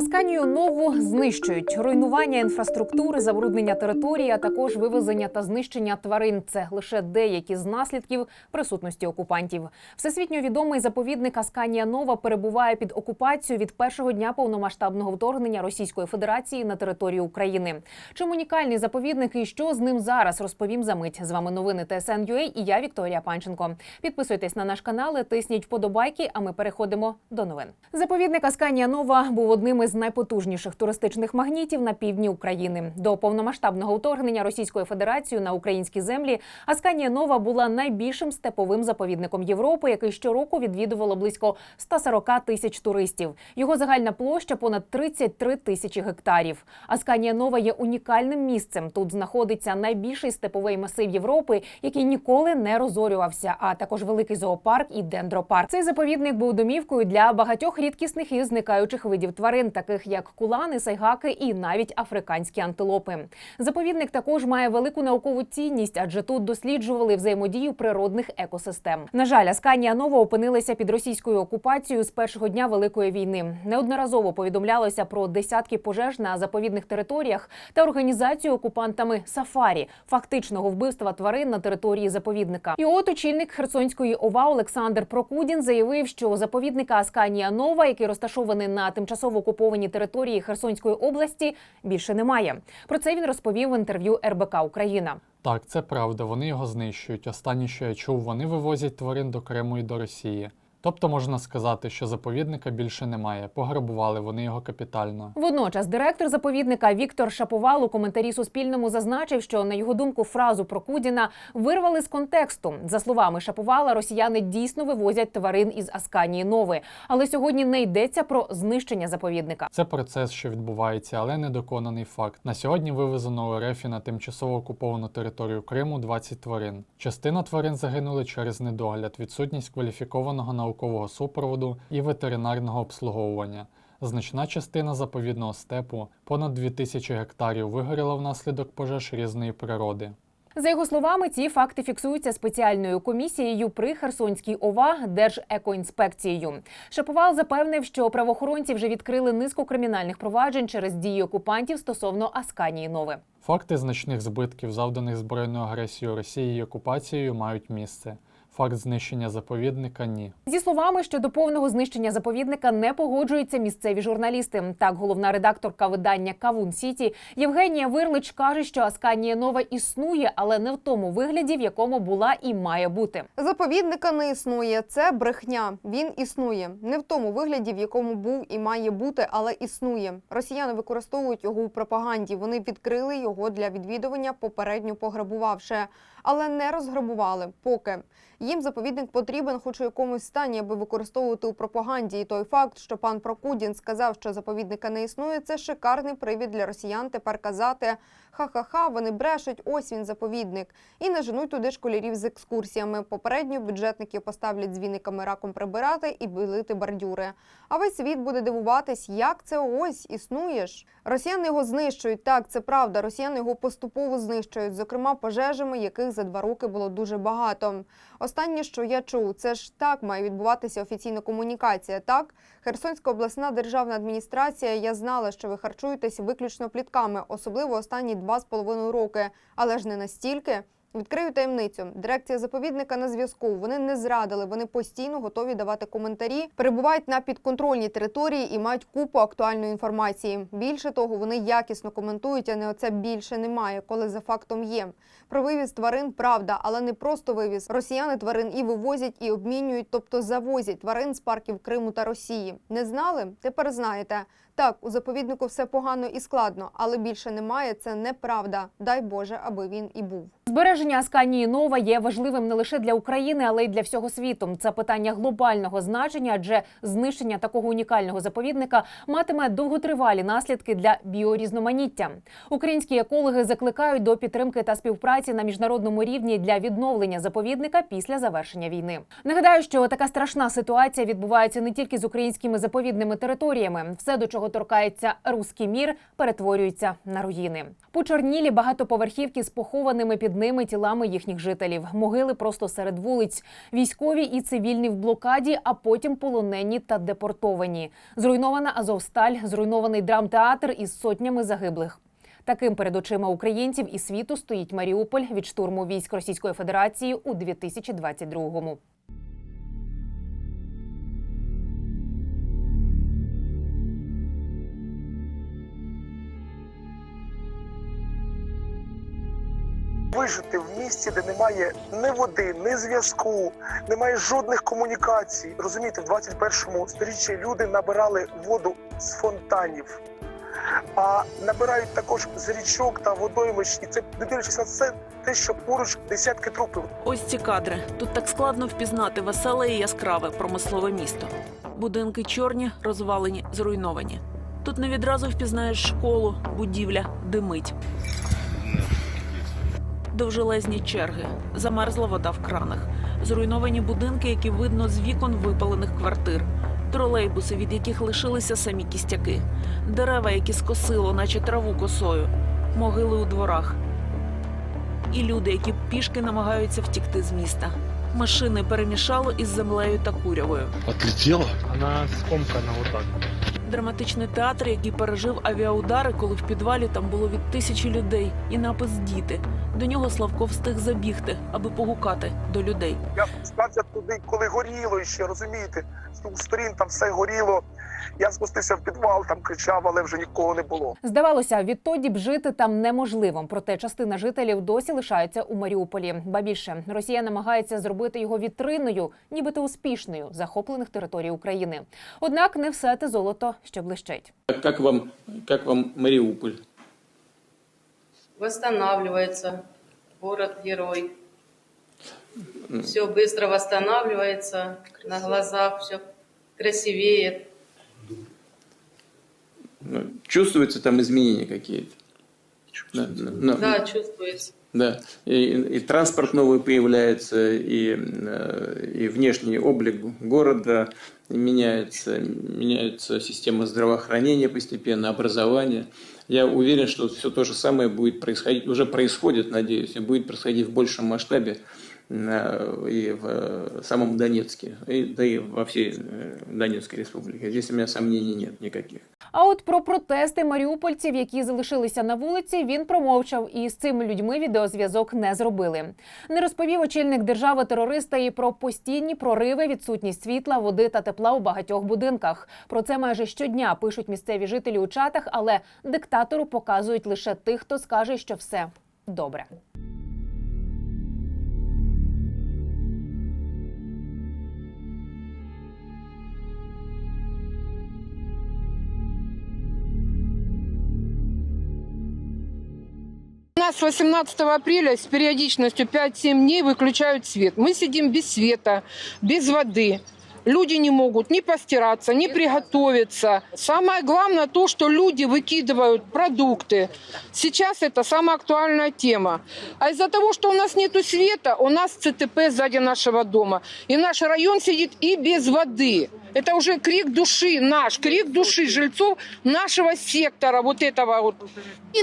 Асканію нову знищують руйнування інфраструктури, забруднення території, а також вивезення та знищення тварин. Це лише деякі з наслідків присутності окупантів. Всесвітньо відомий заповідник Асканія Нова перебуває під окупацією від першого дня повномасштабного вторгнення Російської Федерації на територію України. Чим унікальний заповідник і що з ним зараз розповім за мить. З вами новини ТСН.UA і я Вікторія Панченко. Підписуйтесь на наш канал, тисніть вподобайки. А ми переходимо до новин. Заповідник Асканія Нова був одним із найпотужніших туристичних магнітів на півдні України. До повномасштабного вторгнення Російської Федерації на українські землі Асканія Нова була найбільшим степовим заповідником Європи, який щороку відвідувало близько 140 тисяч туристів. Його загальна площа понад 33 тисячі гектарів. Асканія Нова є унікальним місцем. Тут знаходиться найбільший степовий масив Європи, який ніколи не розорювався, а також великий зоопарк і дендропарк. Цей заповідник був домівкою для багатьох рідкісних і зникаючих видів тварин, таких як кулани, сайгаки і навіть африканські антилопи. Заповідник також має велику наукову цінність, адже тут досліджували взаємодію природних екосистем. На жаль, Асканія Нова опинилася під російською окупацією з першого дня великої війни. Неодноразово повідомлялося про десятки пожеж на заповідних територіях та організацію окупантами сафарі, фактичного вбивства тварин на території заповідника. І от очільник Херсонської ОВА Олександр Прокудін заявив, що заповідника Асканія Нова, який розташований на тимчасово окупованій території Херсонської області, більше немає. Про це він розповів в інтерв'ю РБК Україна. Так, це правда, вони його знищують. Останнє, що я чув, вони вивозять тварин до Криму і до Росії. Тобто можна сказати, що заповідника більше немає. Пограбували вони його капітально. Водночас директор заповідника Віктор Шаповал у коментарі Суспільному зазначив, що на його думку фразу про Кудіна вирвали з контексту. За словами Шаповала, росіяни дійсно вивозять тварин із Асканії Нови, але сьогодні не йдеться про знищення заповідника. Це процес, що відбувається, але недоконаний факт. На сьогодні вивезено у РФ на тимчасово окуповану територію Криму 20 тварин. Частина тварин загинули через недогляд, відсутність кваліфікованого наукового супроводу і ветеринарного обслуговування. Значна частина заповідного степу, понад 2000 гектарів, вигоріла внаслідок пожеж різної природи. За його словами, ці факти фіксуються спеціальною комісією при Херсонській ОВА Держекоінспекцією. Шаповал запевнив, що правоохоронці вже відкрили низку кримінальних проваджень через дії окупантів стосовно Асканії Нови. Факти значних збитків, завданих збройною агресією Росії і окупацією, мають місце. Факт знищення заповідника ні. Зі словами щодо повного знищення заповідника не погоджуються місцеві журналісти. Так, головна редакторка видання Кавун Сіті Євгенія Вирлич каже, що Асканія Нова існує, але не в тому вигляді, в якому була і має бути. Заповідника не існує. Це брехня. Він існує не в тому вигляді, в якому був і має бути, але існує. Росіяни використовують його у пропаганді. Вони відкрили його для відвідування, попередньо пограбувавши, але не розграбували. Поки їм заповідник потрібен, хоч у якомусь стані, аби використовувати у пропаганді. І той факт, що пан Прокудін сказав, що заповідника не існує, це шикарний привід для росіян тепер казати. Ха-ха-ха, вони брешуть, ось він заповідник. І не женуть туди школярів з екскурсіями. Попередньо бюджетники поставлять з віниками раком прибирати і білити бордюри. А весь світ буде дивуватись, як це ось існуєш. Росіяни його знищують. Так, це правда. Росіяни його поступово знищують, зокрема пожежами, яких за два роки було дуже багато. Останнє, що я чув, це ж так має відбуватися офіційна комунікація. Так, Херсонська обласна державна адміністрація. Я знала, що ви харчуєтесь виключно плітками, особливо останні два з половиною роки, але ж не настільки. Відкрию таємницю. Дирекція заповідника на зв'язку. Вони не зрадили. Вони постійно готові давати коментарі, перебувають на підконтрольній території і мають купу актуальної інформації. Більше того, вони якісно коментують, а не оце більше немає, коли за фактом є. Про вивіз тварин правда, але не просто вивіз. Росіяни тварин і вивозять, і обмінюють, тобто завозять тварин з парків Криму та Росії. Не знали? Тепер знаєте. Так, у заповіднику все погано і складно, але більше немає. Це неправда. Дай Боже, аби він і був. Збереження Асканії Нова є важливим не лише для України, але й для всього світу. Це питання глобального значення, адже знищення такого унікального заповідника матиме довготривалі наслідки для біорізноманіття. Українські екологи закликають до підтримки та співпраці на міжнародному рівні для відновлення заповідника після завершення війни. Нагадаю, що така страшна ситуація відбувається не тільки з українськими заповідними територіями. Все, до чого торкається руський мір, перетворюється на руїни. Почорнілі багатоповерхівки з похованими під ними тілами їхніх жителів. Могили просто серед вулиць. Військові і цивільні в блокаді, а потім полонені та депортовані. Зруйнована Азовсталь, зруйнований драмтеатр із сотнями загиблих. Таким перед очима українців і світу стоїть Маріуполь від штурму військ Російської Федерації у 2022-му. Вижити в місті, де немає ні води, ні зв'язку, немає жодних комунікацій. Розумієте, в 21 сторіччі люди набирали воду з фонтанів, а набирають також з річок та водоймищ. І це не дивлячись на це, те, що поруч десятки трупів. Ось ці кадри. Тут так складно впізнати веселе і яскраве промислове місто. Будинки чорні, розвалені, зруйновані. Тут не відразу впізнаєш школу, будівля, димить. Довжелезні черги, замерзла вода в кранах, зруйновані будинки, які видно з вікон випалених квартир, тролейбуси, від яких лишилися самі кістяки, дерева, які скосило, наче траву косою, могили у дворах, і люди, які пішки намагаються втікти з міста. Машини перемішало із землею та курявою. Отлетела? Она скомкана вот так. Драматичний театр, який пережив авіаудари, коли в підвалі там було від тисячі людей, і напис діти. До нього Славко встиг забігти, аби погукати до людей. Я спускався туди, коли горіло ще, розумієте, сторін там все горіло. Я спустився в підвал, там кричав, але вже нікого не було. Здавалося, відтоді б жити там неможливо. Проте частина жителів досі лишається у Маріуполі. Ба більше Росія намагається зробити його вітриною, нібито успішною захоплених територій України. Однак не все те золото, що блищить. Как вам, как вам Мариуполь? восстанавливается город-герой. Все быстро восстанавливается, на глазах все красивеет. Ну, Чувствуются там изменения какие-то? Да, да, да. Чувствуется. Да. И, и транспорт новый появляется, и, э, и внешний облик города меняется, меняется система здравоохранения постепенно, образование. Я уверен, что все то же самое будет происходить, уже происходит, надеюсь, и будет происходить в большем масштабе и в э, самом Донецке, и, да и во всей э, Донецкой республике. Здесь у меня сомнений нет никаких. А от про протести маріупольців, які залишилися на вулиці, він промовчав і з цими людьми відеозв'язок не зробили. Не розповів очільник держави терориста і про постійні прориви, відсутність світла, води та тепла у багатьох будинках. Про це майже щодня пишуть місцеві жителі у чатах, але диктатору показують лише тих, хто скаже, що все добре. Нас 18 апреля с периодичностью 5-7 дней выключают свет. Мы сидим без света, без воды. Люди не могут ни постираться, ни приготовиться. Самое главное то, что люди выкидывают продукты. Сейчас это самая актуальная тема. А из-за того, что у нас нет света, у нас ЦТП сзади нашего дома. И наш район сидит и без воды. Это уже крик души наш, крик души жильцов нашего сектора, вот этого вот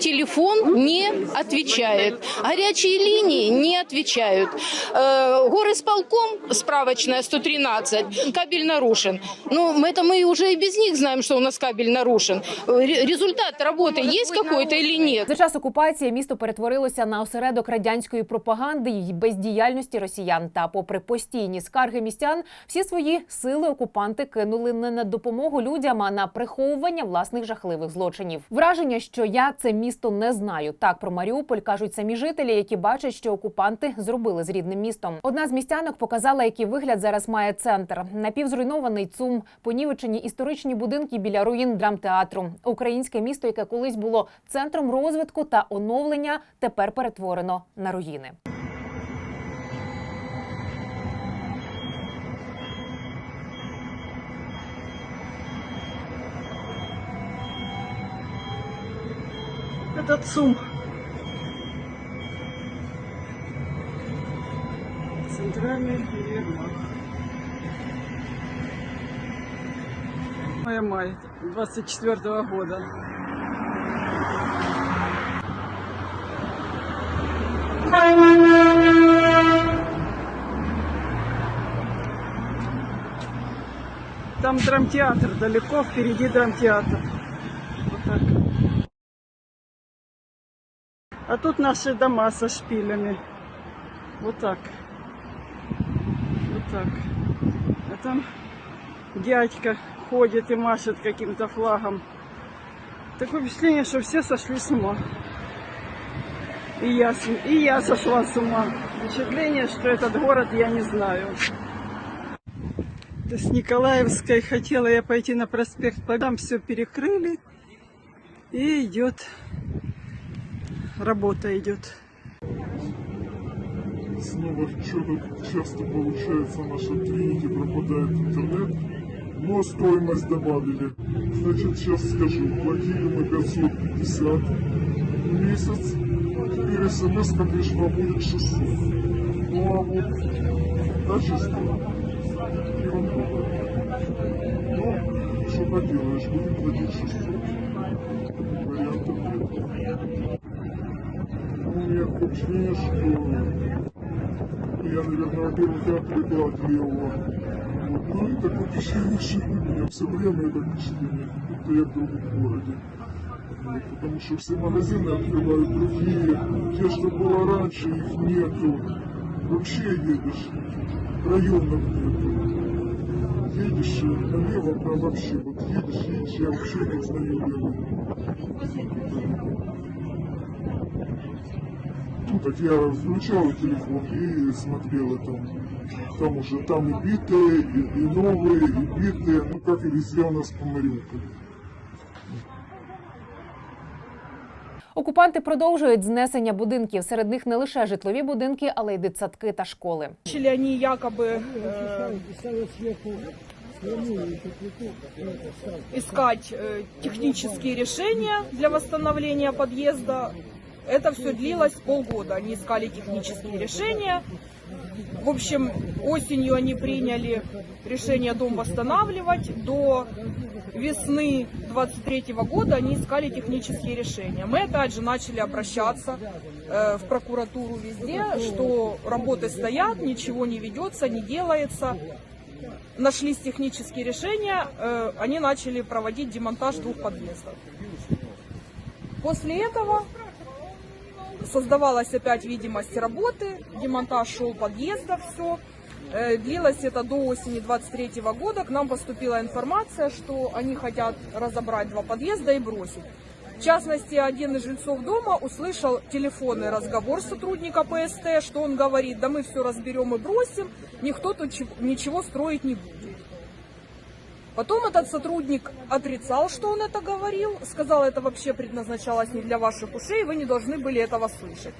Телефон не отвечает. Горячие линии не отвечают. Э, горисполком, справочная 113, кабель нарушен. Ну, мы это мы уже и без них знаем, что у нас кабель нарушен. Ре- Результат работы есть какой-то или нет? За час окупації місто перетворилося на осередок радянської пропаганди і бездіяльності росіян. Та, попри постійні скарги містян, всі свої сили окупанти кинули не на допомогу людям, а на приховування власних жахливих злочинів. Враження, що я це місто не знаю. Так про Маріуполь кажуть самі жителі, які бачать, що окупанти зробили з рідним містом. Одна з містянок показала, який вигляд зараз має центр. Напівзруйнований ЦУМ, понівечені історичні будинки біля руїн драмтеатру. Українське місто, яке колись було центром розвитку та оновлення, тепер перетворено на руїни. Это ЦУМ. Центральный универмаг. Моя май 24 года. Там драмтеатр далеко, впереди драмтеатр. Тут наши дома со шпилями. Вот так. Вот так. А там дядька ходит и машет каким-то флагом. Такое впечатление, что все сошли с ума. И я, и я сошла с ума. Впечатление, что этот город я не знаю. С Николаевской хотела я пойти на проспект, там все перекрыли. И идет, работа идет. Снова что-то часто получается, в нашем клинике пропадает интернет, но стоимость добавили. Значит, сейчас скажу, платили мы 550 в месяц, теперь смс пришла будет 600. Ну а вот качество ерунда. Ну, что поделаешь, будем платить 600. Что я, наверное, от левого. Вот. Ну и такое впечатление, у меня все время это впечатление, как будто я в другом городе. Потому что все магазины открывают другие, те, что было раньше, их нету. Вообще едешь, районов нету. Едешь э, налево, там вообще, вот едешь, едешь, я вообще не узнаю левый. Ну, так я включал телефон и смотрел это. Там уже там и битые, и, и новые, и битые, ну как и везде у нас по Мариуполю. Окупанти продовжують знесення будинків. Серед них не лише житлові будинки, але й дитсадки та школи. Начали они якобы э, искать э, технические решения для восстановления подъезда. Это все длилось полгода. Они искали технические решения. В общем, осенью они приняли решение дом восстанавливать. До весны 23 года они искали технические решения. Мы опять же начали обращаться э, в прокуратуру везде, что работы стоят, ничего не ведется, не делается. Нашлись технические решения, э, они начали проводить демонтаж двух подъездов. После этого создавалась опять видимость работы, демонтаж шел подъездов, все. Длилось это до осени 23 года. К нам поступила информация, что они хотят разобрать два подъезда и бросить. В частности, один из жильцов дома услышал телефонный разговор сотрудника ПСТ, что он говорит, да мы все разберем и бросим, никто тут чё- ничего строить не будет. Потом этот сотрудник отрицал, что он это говорил, сказал, это вообще предназначалось не для ваших ушей, вы не должны были этого слышать.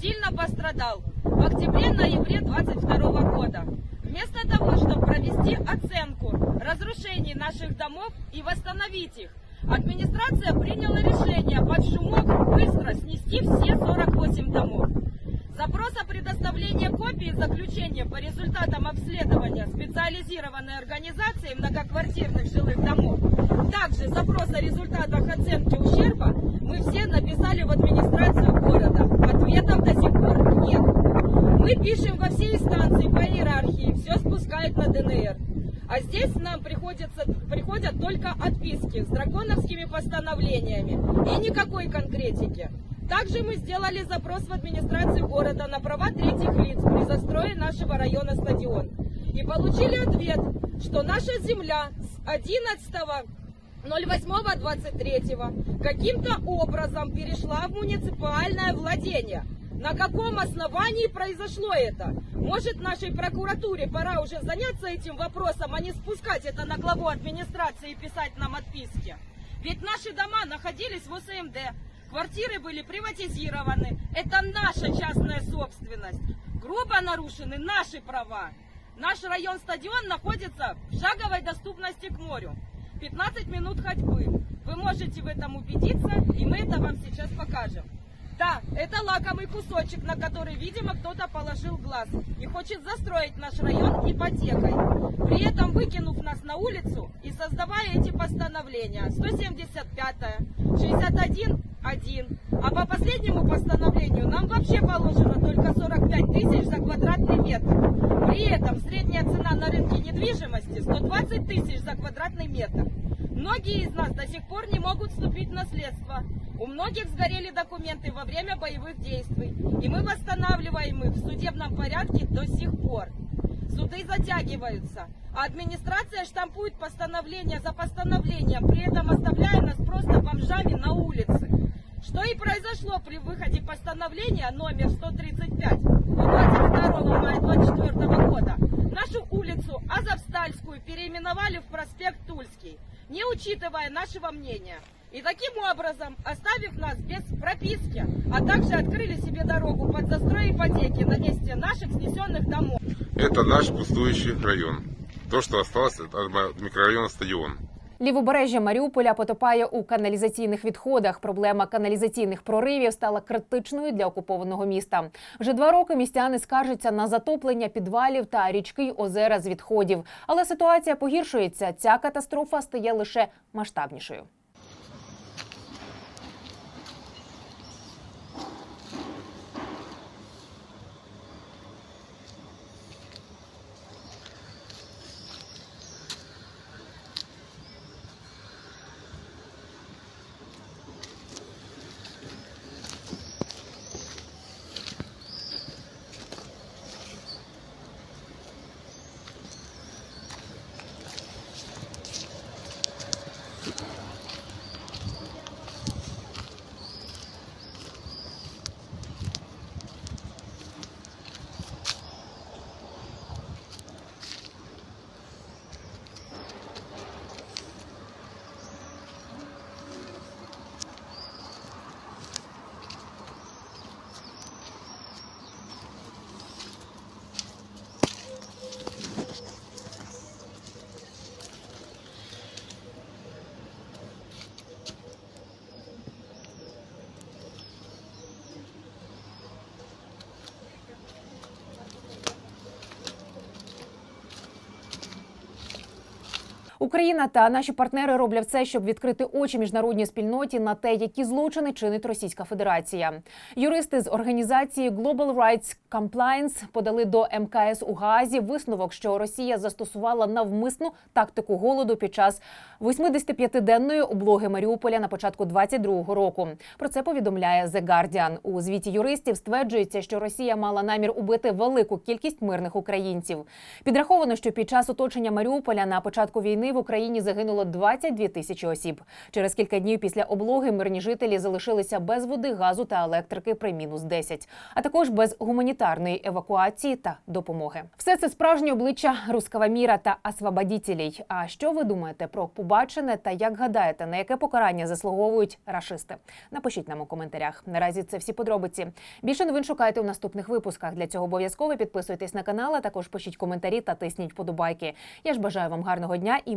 Сильно пострадал в октябре-ноябре 22 года. Вместо того, чтобы провести оценку разрушений наших домов и восстановить их, администрация приняла решение под шумок быстро снести все 48 домов. Запрос о предоставлении копии заключения по результатам обследования специализированной организации многоквартирных жилых домов. Также запрос о результатах оценки ущерба мы все написали в администрацию все спускают на ДНР. А здесь нам приходится, приходят только отписки с драконовскими постановлениями и никакой конкретики. Также мы сделали запрос в администрацию города на права третьих лиц при застрое нашего района стадион. И получили ответ, что наша земля с 11.08.23 каким-то образом перешла в муниципальное владение – на каком основании произошло это? Может, нашей прокуратуре пора уже заняться этим вопросом, а не спускать это на главу администрации и писать нам отписки? Ведь наши дома находились в УСМД, квартиры были приватизированы. Это наша частная собственность. Грубо нарушены наши права. Наш район-стадион находится в шаговой доступности к морю. 15 минут ходьбы. Вы можете в этом убедиться, и мы это вам сейчас покажем. Да, это лакомый кусочек, на который, видимо, кто-то положил глаз и хочет застроить наш район ипотекой, при этом выкинув нас на улицу и создавая эти постановления 175, 61, 1. А по последнему постановлению нам вообще положено только 45 тысяч за квадратный метр. При этом средняя цена на рынке недвижимости 120 тысяч за квадратный метр. Многие из нас до сих пор не могут вступить в наследство. У многих сгорели документы во время боевых действий, и мы восстанавливаем их в судебном порядке до сих пор. Суды затягиваются, а администрация штампует постановление за постановлением, при этом оставляя нас просто бомжами на улице. Что и произошло при выходе постановления номер 135 от 22 мая 2024 года. Нашу улицу Азовстальскую переименовали в проспект Тульский, не учитывая нашего мнения. И таким образом, оставив нас без прописки, а также открыли себе дорогу под застрой ипотеки на месте наших снесенных домов. Это наш пустующий район. То, что осталось от микрорайона Стадион. Лівобережжя Маріуполя потопає у каналізаційних відходах. Проблема каналізаційних проривів стала критичною для окупованого міста. Вже два роки містяни скаржаться на затоплення підвалів та річки озера з відходів. Але ситуація погіршується. Ця катастрофа стає лише масштабнішою. Україна та наші партнери роблять все, щоб відкрити очі міжнародній спільноті на те, які злочини чинить Російська Федерація. Юристи з організації Global Rights Compliance подали до МКС у Гаазі висновок, що Росія застосувала навмисну тактику голоду під час 85-денної облоги Маріуполя на початку 22-го року. Про це повідомляє The Guardian. У звіті юристів стверджується, що Росія мала намір убити велику кількість мирних українців. Підраховано, що під час оточення Маріуполя на початку війни в Україні загинуло 22 тисячі осіб. Через кілька днів після облоги мирні жителі залишилися без води, газу та електрики при мінус 10, а також без гуманітарної евакуації та допомоги. Все це справжнє обличчя рускава міра та освободітелей. А що ви думаєте про побачене та як гадаєте, на яке покарання заслуговують рашисти? Напишіть нам у коментарях. Наразі це всі подробиці. Більше новин шукайте у наступних випусках. Для цього обов'язково підписуйтесь на канал, а також пишіть коментарі та тисніть вподобайки. Я ж бажаю вам гарного дня і